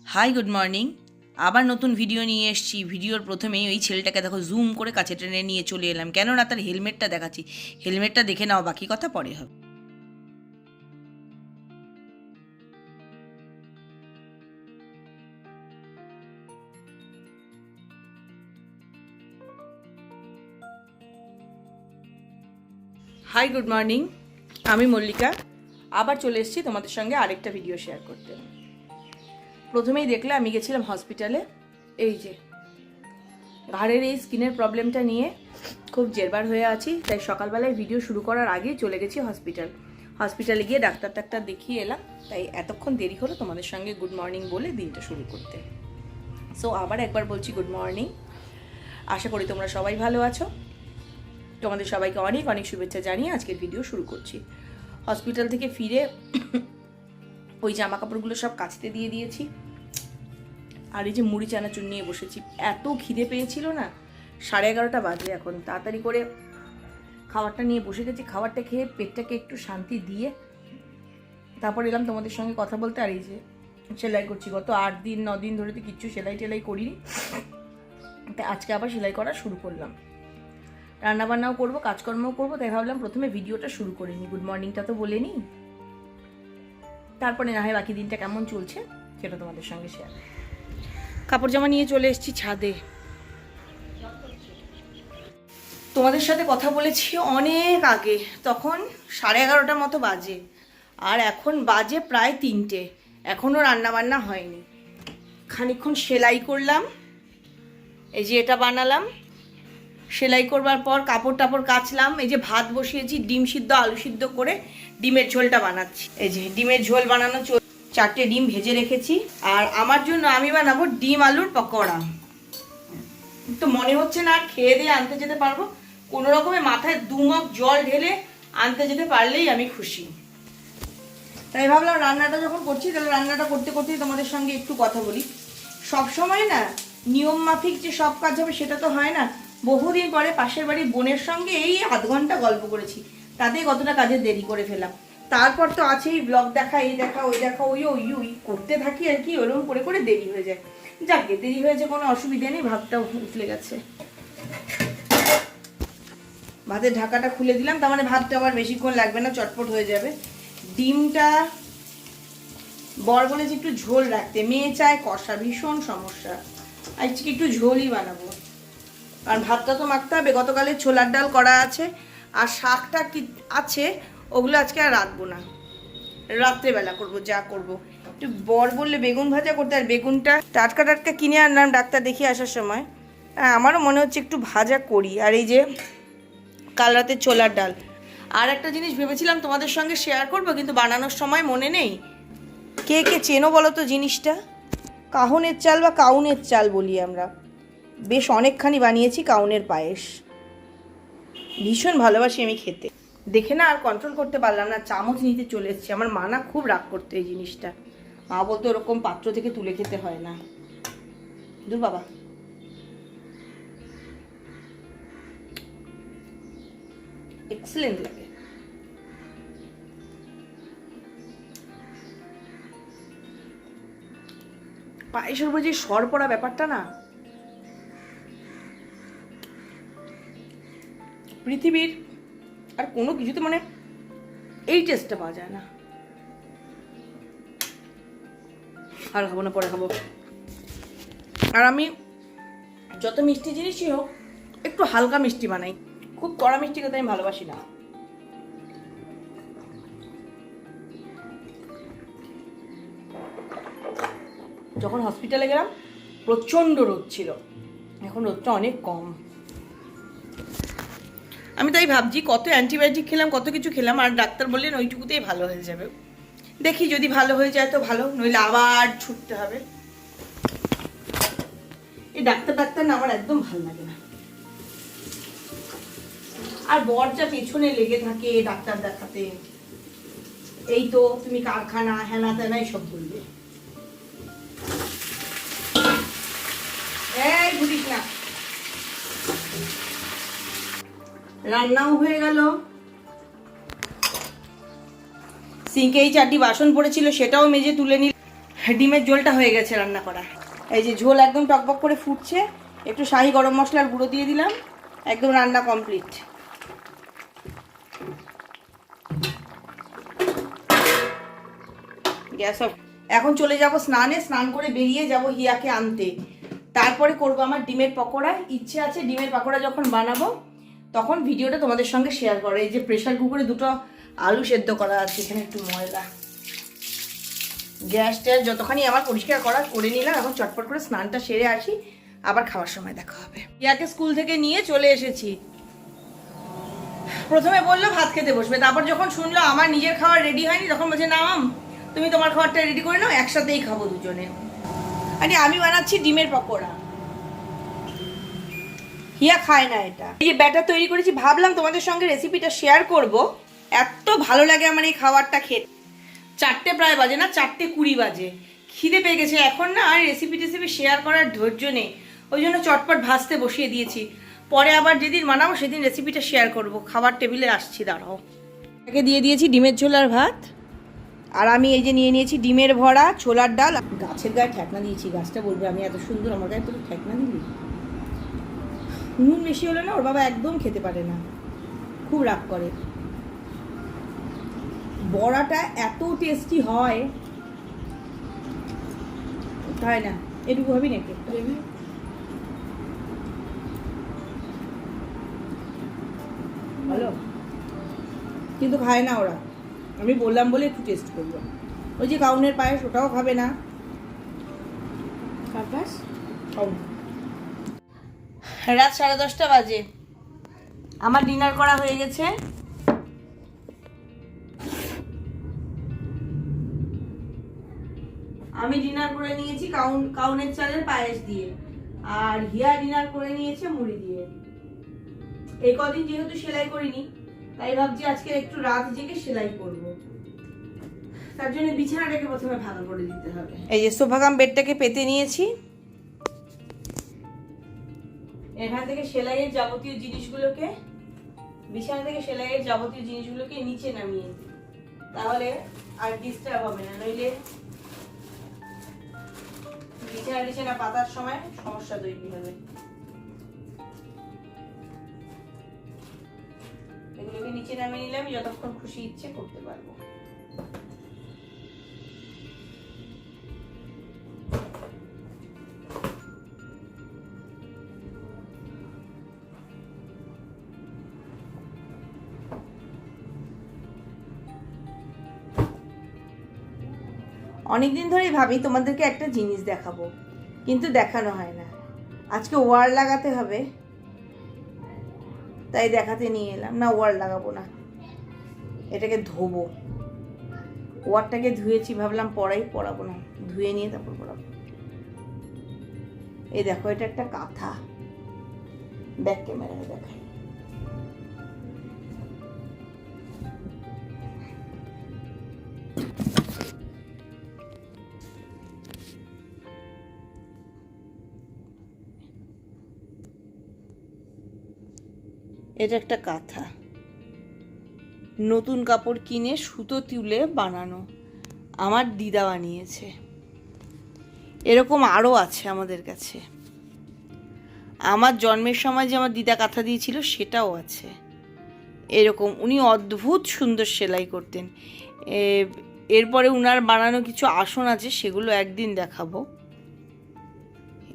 Hi good morning আবার নতুন video নিয়ে এসেছি। ভিডিওর প্রথমেই ওই ছেলেটাকে দেখো জুম করে কাছে টেনে নিয়ে চলে এলাম। কেননা তার হেলমেটটা দেখাচ্ছি। হেলমেটটা দেখে নাও, বাকি কথা পরে হবে। হাই গুড মর্নিং আমি মল্লিকা। আবার চলে এসেছি তোমাদের সঙ্গে আরেকটা ভিডিও শেয়ার করতে। প্রথমেই দেখলে আমি গেছিলাম হসপিটালে এই যে, ঘাড়ের এই স্কিনের প্রবলেমটা নিয়ে খুব জেরবার হয়ে আছি, তাই সকালবেলায় ভিডিও শুরু করার আগেই চলে গেছি হসপিটাল হসপিটালে গিয়ে ডাক্তার টাক্তার দেখিয়ে এলাম, তাই এতক্ষণ দেরি হলো তোমাদের সঙ্গে গুড মর্নিং বলে দিনটা শুরু করতে। সো আবার একবার বলছি গুড মর্নিং আশা করি তোমরা সবাই ভালো আছো। তোমাদের সবাইকে অনেক অনেক শুভেচ্ছা জানিয়ে আজকের ভিডিও শুরু করছি। হসপিটাল থেকে ফিরে ওই জামা কাপড়গুলো সব কাচতে দিয়ে দিয়েছি। আর এই যে মুড়ি চানাচুর নিয়ে বসেছি, এত খিদে পেয়েছিল না? সাড়ে এগারোটা বাজে এখন, তাড়াতাড়ি করে খাবারটা নিয়ে বসে গেছি, খাবারটা খেয়ে পেটটাকে একটু শান্তি দিয়ে তারপর এলাম তোমাদের সঙ্গে কথা বলতে। আর এই যে সেলাই করছি, গত আট দিন, ন দিন ধরে তো কিচ্ছু সেলাই টেলাই করিনি। তাই আজকে আবার সেলাই করা শুরু করলাম। রান্নাবান্নাও করব, কাজকর্মও করব, তাই ভাবলাম প্রথমে ভিডিওটা শুরু করে নিই। গুড মর্নিংটা তো বলে নিই। তারপরে না হয় বাকি দিনটা কেমন চলছে, সেটা তোমাদের সঙ্গে শেয়ার কাপড় জামা নিয়ে চলে এসেছি ছাদে। তোমাদের সাথে কথা বলেছি অনেক আগে, তখন সাড়ে এগারোটার মতো বাজে। আর এখন বাজে প্রায় তিনটে এখনও রান্নাবান্না হয়নি। খানিকক্ষণ সেলাই করলাম, এই যে এটা বানালাম। সেলাই করবার পর কাপড় টাপড় কাচলাম, এই যে ভাত বসিয়েছি, ডিম সিদ্ধ, আলু সিদ্ধ করে ডিমের ঝোলটা বানাচ্ছি। এই যে ডিমের ঝোল বানানো চল চারটে ডিম ভেজে রেখেছি। আর আমার জন্য আমি বানাবো ডিম আলুর পকোড়া। তো মনে হচ্ছে না খেয়ে দিয়ে আনতে যেতে পারব। কোনো রকমে মাথায় দুমক জল ঢেলে আনতে যেতে পারলেই আমি খুশি। তাই ভাবলাম রান্নাটা যখন করছি, তাহলে রান্নাটা করতে করতেই তোমাদের সঙ্গে একটু কথা বলি। সব সময় না নিয়ম মাফিক যে সব কাজ হবে সেটা তো হয় না। বহুদিন পরে পাশের বাড়ির বোনের সঙ্গে এই আধ ঘণ্টা গল্প করেছি। তাতেই কতটা কাজে দেরি করে ফেলাম তারপর তো আছেই ব্লগ দেখা, এই দেখা, ওই দেখা, ওই ওই ওই। করতে থাকি আর কি ওরকম করে করে দেরি হয়ে যায়। যাকে দেরি হয়েছে, কোনো অসুবিধা নেই, ভাতটাও উঠলে গেছে। ভাতের ঢাকাটা খুলে দিলাম, তার মানে ভাতটা আবার বেশিক্ষণ লাগবে না, চটপট হয়ে যাবে। ডিমটা, বর বলেছে একটু ঝোল রাখতে। মেয়ে চায় কষা, ভীষণ সমস্যা। আজকে একটু ঝোলই বানাবো। কারণ ভাতটা তো মাখতে হবে, গতকালের ছোলার ডাল করা আছে, আর শাকটা কি আছে ওগুলো আজকে আর রাখব না। রাত্রেবেলা করব যা করব। একটু বর বললে বেগুন ভাজা করতে আর বেগুনটা টাটকা টাটকা কিনে আনলাম ডাক্তার দেখিয়ে আসার সময়। হ্যাঁ, আমারও মনে হচ্ছে একটু ভাজা করি। আর এই যে কাল রাতের ছোলার ডাল। আর একটা জিনিস ভেবেছিলাম তোমাদের সঙ্গে শেয়ার করব কিন্তু বানানোর সময় মনে নেই। কে কে চেনো বলো তো জিনিসটা? কাহনের চাল বা কাউনের চাল বলি আমরা। বেশ অনেকখানি বানিয়েছি কাউনের পায়েস। ভীষণ ভালোবাসি আমি খেতে। দেখে না আর কন্ট্রোল করতে পারলাম না, চামচ নিতে চলে এসেছি। আমার মা না খুব রাগ করতো এই জিনিসটা। মা বলতো ওরকম পাত্র থেকে তুলে খেতে হয় না। দূর বাবা। এক্সেলেন্ট লাগে। পায়েসের উপরে যে সর পড়া ব্যাপারটা না। পৃথিবীর আর কোনো কিছুতে মানে এই টেস্টটা পাওয়া যায় না। আর খাব না, পরে খাব। আর আমি যত মিষ্টি জিনিসই হোক, একটু হালকা মিষ্টি বানাই। খুব কড়া মিষ্টি খেতে আমি ভালোবাসি না। যখন হসপিটালে গেলাম, প্রচণ্ড রোদ ছিল। এখন রোদটা অনেক কম। আমি তাই ভাবছি, কত অ্যান্টিবায়োটিক খেলাম, কত কিছু খেলাম, আর ডাক্তার বললেন ওইটুকুতেই ভালো হয়ে যাবে। দেখি যদি ভালো হয়ে যায় তো ভালো, নইলে আবার ছুটতে হবে। এই ডাক্তার ডাক্তার না, আমার একদম ভালো লাগে না। আর বর যা পেছনে লেগে থাকে ডাক্তার দেখাতে, এই তো তুমি কারখানা হেনা তেনা সব বলবে। রান্নাও হয়ে গেল। সিঙ্কে এই চারটি বাসন পড়েছিল, সেটাও মেজে তুলে নিল। ডিমের ঝোলটা হয়ে গেছে রান্না করা। এই যে ঝোল একদম টকবক করে ফুটছে, একটু শাহি গরম মশলার গুঁড়ো দিয়ে দিলাম, একদম রান্না কমপ্লিট। Gas off. এখন চলে যাব স্নানে, স্নান করে বেরিয়ে যাব হিয়াকে আনতে। তারপরে করব আমার ডিমের পকোড়া। ইচ্ছে আছে ডিমের পকোড়া যখন বানাবো তখন ভিডিওটা তোমাদের সঙ্গে শেয়ার করো। এই যে প্রেশার কুকারে দুটো আলু সেদ্ধ করা আছে, এখানে একটু ময়লা। গ্যাস ট্যাস যতখানি আমার পরিষ্কার করা করে নিলাম, এখন চটপট করে স্নানটা সেরে আসি। আবার খাওয়ার সময় দেখা হবে। ইয়াকে স্কুল থেকে নিয়ে চলে এসেছি। প্রথমে বলল ভাত খেতে বসবে, তারপর যখন শুনলো আমার নিজের খাবার রেডি হয়নি, তখন বলছে, না মাম, তুমি তোমার খাবারটা রেডি করে নাও, একসাথেই খাব দুজনে। আরে, আমি বানাচ্ছি ডিমের পকোড়া। হিয়া খায় না এটা। এই যে ব্যাটার তৈরি করেছি, ভাবলাম তোমাদের সঙ্গে রেসিপিটা শেয়ার করব। এত ভালো লাগে আমার এই খাবারটা খেতে। চারটে প্রায় বাজে না? চারটে কুড়ি বাজে। খিদে পেয়ে গেছে। এখন না আর রেসিপি টেসিপি শেয়ার করার ধৈর্য নেই। ওই জন্য চটপট ভাজতে বসিয়ে দিয়েছি। পরে আবার যেদিন বানাবো সেদিন রেসিপিটা শেয়ার করব। খাবার টেবিলে আসছি, দাঁড়াও। একে দিয়ে দিয়েছি ডিমের ঝোলার ভাত। আর আমি এই যে নিয়ে নিয়েছি ডিমের ভরা ছোলার ডাল। গাছের গায়ে ঠেকনা দিয়েছি, গাছটা বলবে, আমি এত সুন্দর আমার গায়ে তোর ঠেকনা দিলি? নুন বেশি হলে না ওর বাবা একদম খেতে পারে না। খুব রাগ করে। বড়াটা এত টেস্টি হয়। তাই না? এটুকু হবি একটু ভালো? কিন্তু খায় না ওরা। আমি বললাম বলে একটু টেস্ট করব। ওই যে কাউনের পায়েস ওটাও খাবে না। কাউন রাত সাড়ে দশটা বাজে। আমার ডিনার করা হয়ে গেছে। আমি ডিনার করে নিয়েছি কাউন, কাউনের চালের পায়েস দিয়ে। আর হিয়া ডিনার করে নিয়েছে মুড়ি দিয়ে। এই কদিন যেহেতু সেলাই করিনি, তাই ভাবছি আজকে একটু রাত জেগে সেলাই করব। তার জন্য বিছানাটাকে প্রথমে ভালো করে দিতে হবে। এই যে সোফাগাম বেডটাকে পেতে নিয়েছি। এখান থেকে সেলাইয়ের যাবতীয় জিনিসগুলোকে, বিছানা থেকে সেলাইয়ের যাবতীয় জিনিসগুলোকে নিচে নামিয়ে তাহলে আর ডিস্টার্ব হবে না। নইলে বিছানা টিছানা পাতার সময় সমস্যা তৈরি হবে। এগুলোকে নিচে নামিয়ে নিলে আমি যতক্ষণ খুশি ইচ্ছে করতে পারব। অনেকদিন ধরেই ভাবি তোমাদেরকে একটা জিনিস দেখাবো, কিন্তু দেখানো হয় না। আজকে ওয়ার লাগাতে হবে, তাই দেখাতে নিয়ে এলাম। না, ওয়ার লাগাবো না, এটাকে ধোবো। ওয়ারটাকে ধুয়েছি, ভাবলাম পড়াই পড়াবো না, ধুয়ে নিয়ে তারপর পড়াবো এই দেখো, এটা একটা কাঁথা। ব্যাক ক্যামেরায় দেখাই। এটা একটা কাঁথা। নতুন কাপড় কিনে সুতো তুলে বানানো। আমার দিদা বানিয়েছে। এরকম আরও আছে আমাদের কাছে। আমার জন্মের সময় যে আমার দিদা কাঁথা দিয়েছিল সেটাও আছে। এরকম উনি অদ্ভুত সুন্দর সেলাই করতেন। এরপরে উনার বানানো কিছু আসন আছে সেগুলো একদিন দেখাবো।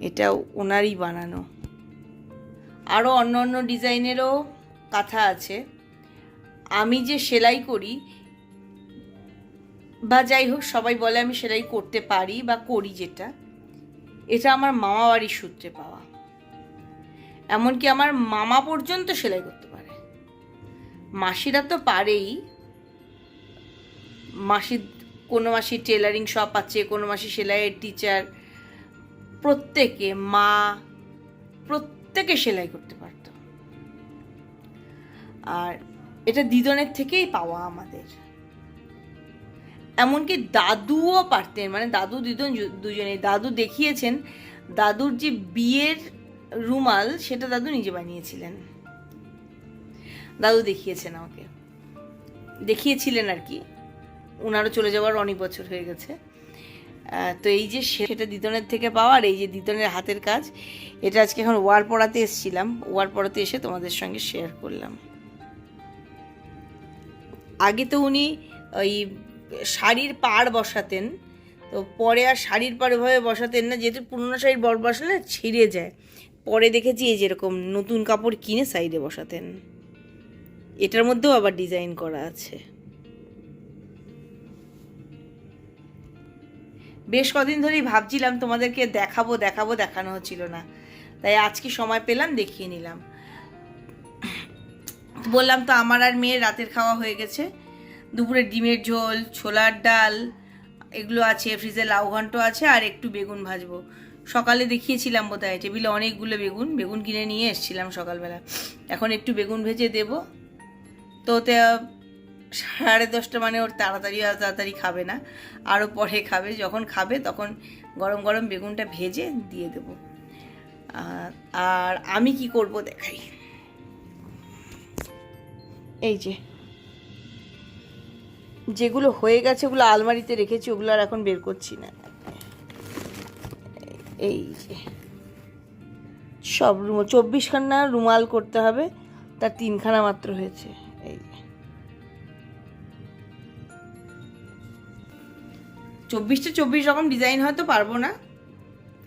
এটা ওনারই বানানো। আরও অন্য অন্য ডিজাইনেরও কাঁথা আছে। আমি যে সেলাই করি বা যাই হোক, সবাই বলে আমি সেলাই করতে পারি বা করি যেটা, এটা আমার মামা বাড়ির সূত্রে পাওয়া। এমনকি আমার মামা পর্যন্ত সেলাই করতে পারে। মাসিরা তো পারেই। মাসির কোনো মাসি টেলারিং শপ আছে, কোনো মাসি সেলাইয়ের টিচার প্রত্যেকে মা, প্রত্যেকে সেলাই করতে পারতো আর এটা দিদনের থেকেই পাওয়া আমাদের। এমনকি দাদুও পারতেন মানে দাদু দিদন দুজনেই। দাদু দেখিয়েছেন, দাদুর যে বিয়ের রুমাল, সেটা দাদু নিজে বানিয়েছিলেন। দাদু দেখিয়েছেন আমাকে। দেখিয়েছিলেন আর কি। ওনারও চলে যাওয়ার অনেক বছর হয়ে গেছে। তো এই যে সেটা দিতনের থেকে পাওয়া, আর এই যে দিতনের হাতের কাজ, এটা আজকে এখন ওয়ার পড়াতে এসেছিলাম। ওয়ার পড়াতে এসে তোমাদের সঙ্গে শেয়ার করলাম। আগে তো উনি ওই শাড়ির পাড় বসাতেন, তো পরে আর শাড়ির পাড় ওভাবে বসাতেন না, যেহেতু পুরোনো শাড়ির বর বসালে ছিঁড়ে যায়। পরে দেখেছি এই যেরকম নতুন কাপড় কিনে সাইডে বসাতেন। এটার মধ্যেও আবার ডিজাইন করা আছে। বেশ কদিন ধরেই ভাবছিলাম তোমাদেরকে দেখাবো দেখাবো দেখানো হচ্ছিল না। তাই আজকে সময় পেলাম, দেখিয়ে নিলাম। বললাম তো আমার আর মেয়ের রাতের খাওয়া হয়ে গেছে। দুপুরে ডিমের ঝোল, ছোলার ডাল, এগুলো আছে, ফ্রিজে লাউ ঘন্ট আছে, আর একটু বেগুন ভাজবো। সকালে দেখিয়েছিলাম বোধহয়, টেবিলে অনেকগুলো বেগুন বেগুন কিনে নিয়ে এসেছিলাম সকালবেলা। এখন একটু বেগুন ভেজে দেব। তো ওতে সাড়ে দশটা মানে ওর তাড়াতাড়ি আর তাড়াতাড়ি খাবে না। আরও পরে খাবে, যখন খাবে তখন গরম গরম বেগুনটা ভেজে দিয়ে দেবো। আর- আর আমি কি করব দেখাই। এই যে। যেগুলো হয়ে গেছে, ওগুলো আলমারিতে রেখেছি, ওগুলো আর এখন বের করছি না। এই যে। সব রুম চব্বিশখানা রুমাল করতে হবে, তার তিনখানা মাত্র হয়েছে। এই যে। চব্বিশটা চব্বিশ রকম ডিজাইন হয়তো পারব না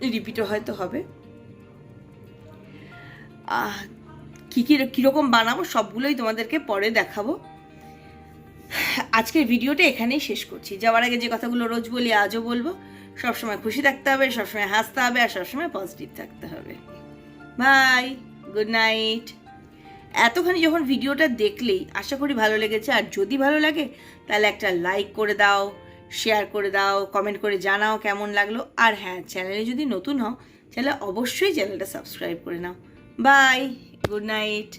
রিপিটও হয়তো হবে। কী কী, কীরকম বানাবো সবগুলোই তোমাদেরকে পরে দেখাবো। আজকের ভিডিওটা এখানেই শেষ করছি। যাওয়ার আগে যে কথাগুলো রোজ বলি, আজও বলব। সবসময় খুশি থাকতে হবে, সবসময় হাসতে হবে, আর সবসময় পজিটিভ থাকতে হবে। বাই গুড নাইট এতখানি যখন ভিডিওটা দেখলেই আশা করি ভালো লেগেছে। আর যদি ভালো লাগে, তাহলে একটা লাইক করে দাও শেয়ার করে দাও কমেন্ট করে জানাও কেমন লাগল। আর হ্যাঁ চ্যানেলে যদি নতুন হও, তাহলে অবশ্যই চ্যানেলটা সাবস্ক্রাইব করে নাও। Bye good night